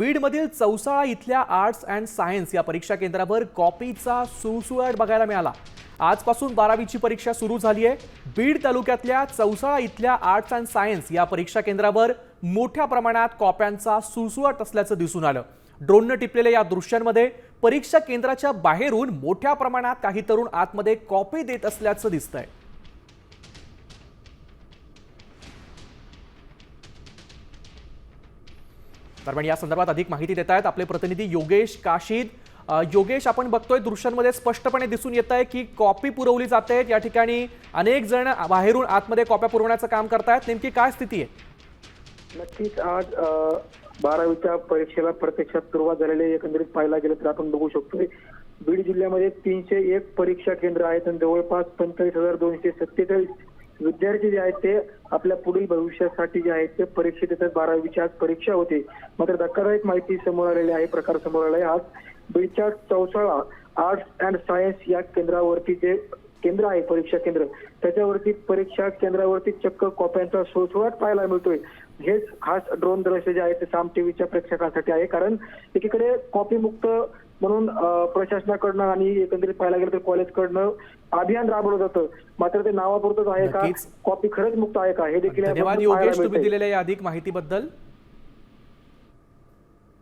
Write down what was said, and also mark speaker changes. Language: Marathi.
Speaker 1: बीडमधील चौसाळा इथल्या आर्ट्स अँड सायन्स या परीक्षा केंद्रावर कॉपीचा सुळसुळाट बघायला मिळाला. आजपासून बारावीची परीक्षा सुरू झाली आहे. बीड तालुक्यातल्या चौसाळा इथल्या आर्ट्स अँड सायन्स या परीक्षा केंद्रावर मोठ्या प्रमाणात कॉप्यांचा सुळसुळाट असल्याचं दिसून आलं. ड्रोननं टिपलेल्या या दृश्यांमध्ये परीक्षा केंद्राच्या बाहेरून मोठ्या प्रमाणात काही तरुण आतमध्ये कॉपी देत असल्याचं दिसतंय. दरम्यान या संदर्भात अधिक माहिती देत आहेत आपले प्रतिनिधी योगेश काशीद. योगेश आपण बघतोय दृश्यांमध्ये स्पष्टपणे दिसून येत आहे की कॉपी पुरवली जाते. या ठिकाणी अनेक जण बाहेरून आतमध्ये कॉप्या पुरवण्याचं काम करतायत. नेमकी काय स्थिती आहे?
Speaker 2: नक्कीच आज बारावीच्या परीक्षेला प्रत्यक्षात सुरुवात झालेली एकंदरीत पाहायला गेलं तर आपण बघू शकतोय बीड जिल्ह्यामध्ये तीनशे एक परीक्षा केंद्र आहेत आणि जवळपास पंचेचाळीस हजार दोनशे सत्तेचाळीस विद्यार्थी जे आहेत ते आपल्या पुढील भविष्यासाठी जे आहेत ते परीक्षेत देतात बारावीची आज परीक्षा होते. मात्र धक्कादायक माहिती समोर आलेली आहे प्रकार समोर आला आहे आज बीडच्या चौसाळा आर्ट्स अँड सायन्स या केंद्रावरती जे केंद्र आहे परीक्षा केंद्र त्याच्यावरती परीक्षा केंद्रावरती चक्क कॉप्यांचा सोसवाट पाहायला मिळतोय. हेच खास ड्रोन दृश्य जे आहे ते साम टीव्हीच्या प्रेक्षकांसाठी आहे. कारण एकीकडे कॉपी मुक्त म्हणून प्रशासनाकडनं आणि एकंदरीत पाहायला गेलं तर कॉलेजकडनं अभियान राबवलं जातं मात्र ते नावापुरतच आहे का. कॉपी खरंच मुक्त आहे का हे देखील
Speaker 1: धन्यवाद योगेश तुम्ही. दिलेल्या या अधिक माहितीबद्दल